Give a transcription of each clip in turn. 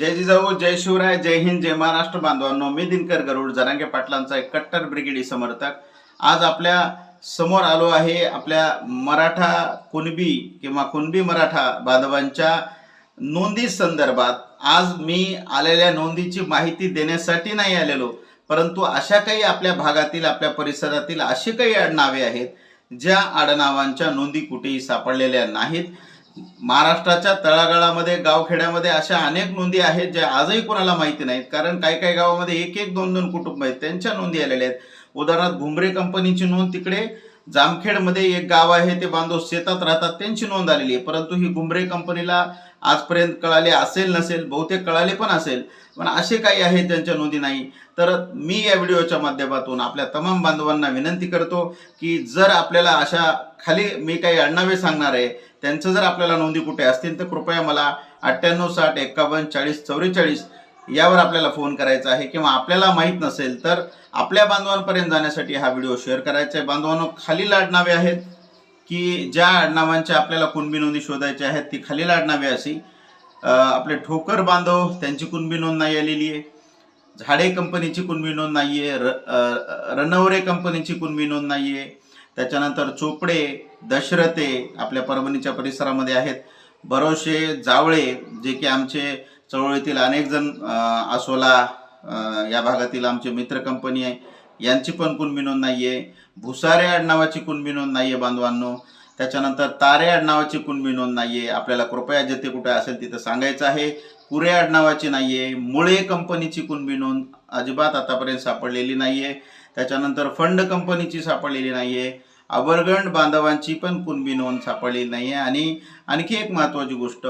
जय जिजाऊ जय शिवराय जय हिंद जय महाराष्ट्र बांधवांनो मी दिनकर गरुड जरांगे पाटलांचा एक कट्टर ब्रिगेडी समर्थक. आज आपल्यासमोर आलो आहे आपल्या मराठा कुणबी किंवा कुणबी मराठा बांधवांच्या नोंदी संदर्भात. आज मी आलेल्या नोंदीची माहिती देण्यासाठी नाही आलेलो परंतु अशा काही आपल्या भागातील आपल्या परिसरातील अशी काही आडनावे आहेत ज्या आडनावांच्या नोंदी कुठेही सापडलेल्या नाहीत. महाराष्ट्राच्या तळागाळामध्ये गावखेड्यामध्ये अशा अनेक नोंदी आहेत ज्या आजही कोणाला माहिती नाहीत. कारण काही काही गावामध्ये एक एक दोन दोन कुटुंब आहेत त्यांच्या नोंदी आलेल्या आहेत. उदाहरणार्थ घुमरे कंपनीची नोंद तिकडे जामखेडमध्ये एक गाव आहे ते बांधव शेतात राहतात त्यांची नोंद आलेली आहे. परंतु ही घुमरे कंपनीला आजपर्यंत कळाले असेल नसेल बहुतेक कळाले पण असेल पण असे काही आहे त्यांच्या नोंदी नाही. तर मी या व्हिडिओच्या माध्यमातून आपल्या तमाम बांधवांना विनंती करतो की जर आपल्याला अशा खाली मी काही अण्णावे सांगणार आहे त्यांचं जर आपल्याला नोंदी कुठे असतील तर कृपया मला अठ्ठ्याण्णव साठ एक्कावन्न चाळीस चौवेचाळीस यावर आपल्याला फोन करायचा आहे किंवा आपल्याला माहीत नसेल तर आपल्या बांधवांपर्यंत जाण्यासाठी हा व्हिडिओ शेअर करायचा आहे. बांधवांनो खालील आडनावे आहेत की ज्या आडनावांच्या आपल्याला कुणबी नोंदी शोधायच्या आहेत ती खालील आडनावे अशी. आपले ठोकर बांधव त्यांची कुणबी नोंद नाही आलेली आहे. झाडे कंपनीची कुणबी नोंद नाही आहे र रनवरे कंपनीची कुणबी नोंद नाही आहे त्याच्यानंतर चोपडे दशरथे आपल्या परभणीच्या परिसरामध्ये आहेत. भरोसे जावळे जे की आमचे चळवळीतील अनेक जण आसोला या भागातील आमचे मित्र कंपनी आहे. यांची पण कुणबी नोंद नाही आहे भुसारे आडनावाची कुणबी नोंद नाही आहे बांधवांनो. त्याच्यानंतर तारे आडनावाची कुणबी नोंद नाही आहे आपल्याला कृपया जिथे कुठे असेल तिथं सांगायचं आहे. कुरे आडनावाची नाही आहे मुळे कंपनीची कुणबी नोंद अजिबात आतापर्यंत सापडलेली नाही आहे त्याच्यानंतर फंड कंपनीची सापडलेली नाही आहे अबरगंड बांधवांची पण कुणबी नोंद सापडलेली नाही आहे आणि आणखी एक महत्त्वाची गोष्ट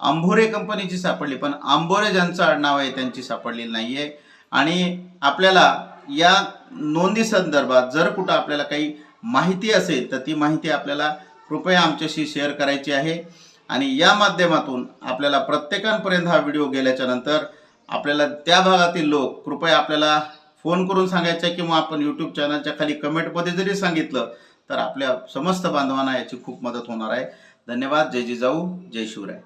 आंभोरे कंपनीची सापडली पण आंबोरे ज्यांचं आडनाव आहे त्यांची सापडलेली नाही आहे आणि आपल्याला या नोंदी संदर्भात जर कुठं आपल्याला काही माहिती असेल तर ती माहिती आपल्याला कृपया आमच्याशी शेअर करायची आहे. आणि या माध्यमातून आपल्याला प्रत्येकांपर्यंत हा व्हिडिओ गेल्याच्यानंतर आपल्याला त्या भागातील लोक कृपया आपल्याला फोन करून सांगायचं किंवा आपण यूट्यूब चॅनलच्या खाली कमेंटमध्ये जरी सांगितलं तर आपल्या समस्त बांधवांना याची खूप मदत होणार आहे. धन्यवाद. जय जिजाऊ. जय शिवराय.